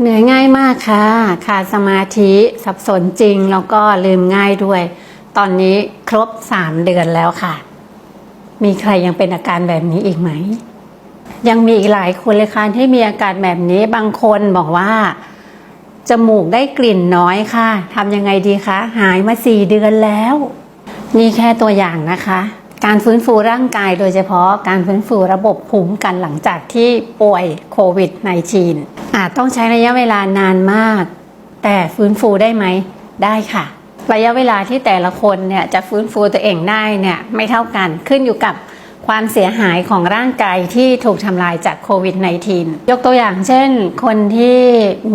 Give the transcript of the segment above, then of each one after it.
เหนื่อยง่ายมากค่ะ ขาดสมาธิสับสนจริงแล้วก็ลืมง่ายด้วย ตอนนี้ครบ 3 เดือนแล้วค่ะ มีใครยังเป็นอาการแบบนี้อีกไหม ยังมีอีกหลายคนเลยค่ะที่มีอาการแบบนี้บางคนบอกว่าจมูกได้กลิ่นน้อยค่ะทำยังไงดีคะ หายมา4เดือนแล้ว นี่แค่ตัวอย่างนะคะ การฟื้นฟูร่างกายโดยเฉพาะการฟื้นฟูระบบภูมิกันหลังจากที่ป่วยโควิด -19 อาจต้องใช้ระยะเวลานานมาก แต่ฟื้นฟูได้ไหมได้ค่ะ ระยะเวลาที่แต่ละคนเนี่ยจะฟื้นฟูตัวเองได้เนี่ยไม่เท่ากันขึ้นอยู่กับความเสียหายของร่างกายที่ถูกทำลายจากโควิด -19 ยกตัวอย่างเช่น คนที่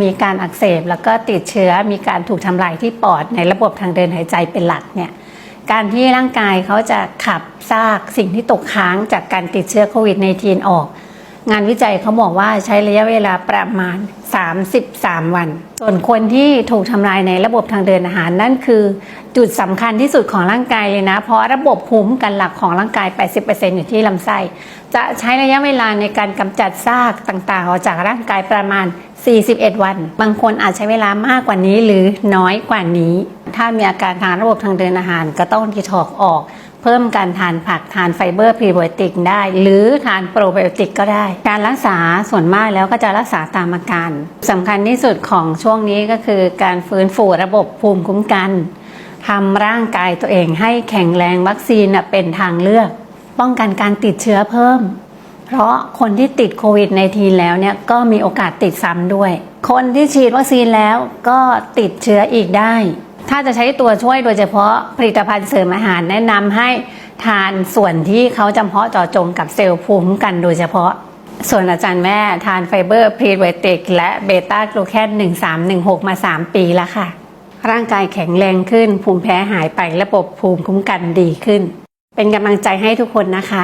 มีการอักเสบแล้วก็ติดเชื้อมีการถูกทำลายที่ปอดในระบบทางเดินหายใจเป็นหลักเนี่ย การที่ร่างกายเขาจะขับซากสิ่งที่ตกค้างจากการติดเชื้อโควิด -19 ออก งานวิจัยเขาบอกว่าใช้ระยะเวลาประมาณ 33 วัน ส่วนคนที่ถูกทำลายในระบบทางเดินอาหารนั่นคือ จุดสำคัญที่สุดของร่างกายเลยนะ เพราะระบบภูมิคุ้มกันหลักของร่างกาย 80%อยู่ที่ลำไส้ จะใช้ระยะเวลาในการกำจัดซากต่างๆ ออกจากร่างกายประมาณ 41 วัน บางคนอาจใช้เวลามากกว่านี้หรือน้อยกว่านี้ ถ้ามีอาการทางระบบทางเดินอาหาร ก็ต้องดีท็อกออก เพิ่มการทานผักทานไฟเบอร์พรีไบโอติกได้ หรือทานโปรไบโอติกก็ได้ การรักษาส่วนมากแล้วก็จะรักษาตามอาการสำคัญที่สุดของช่วงนี้ก็คือการฟื้นฟูระบบภูมิคุ้มกันทำร่างกายตัวเองให้แข็งแรงวัคซีนเป็นทางเลือก ป้องกันการติดเชื้อเพิ่ม เพราะคนที่ติดโควิดในทีแล้วเนี่ยก็มีโอกาสติดซ้ำด้วย คนที่ฉีดวัคซีนแล้วก็ติดเชื้ออีกได้ ถ้าจะใช้ตัวช่วยโดยเฉพาะผลิตภัณฑ์เสริมอาหารแนะนำให้ทานส่วนที่เขาจำเพาะเจาะจงกับเซลล์ภูมิคุ้มกันโดยเฉพาะ ส่วนอาจารย์แม่ทานไฟเบอร์พรีไบโอติกและเบต้ากลูแคน1316 มา 3 ปีแล้วค่ะ ร่างกายแข็งแรงขึ้น ภูมิแพ้หายไประบบภูมิคุ้มกันดีขึ้น เป็นกำลังใจให้ทุกคนนะคะ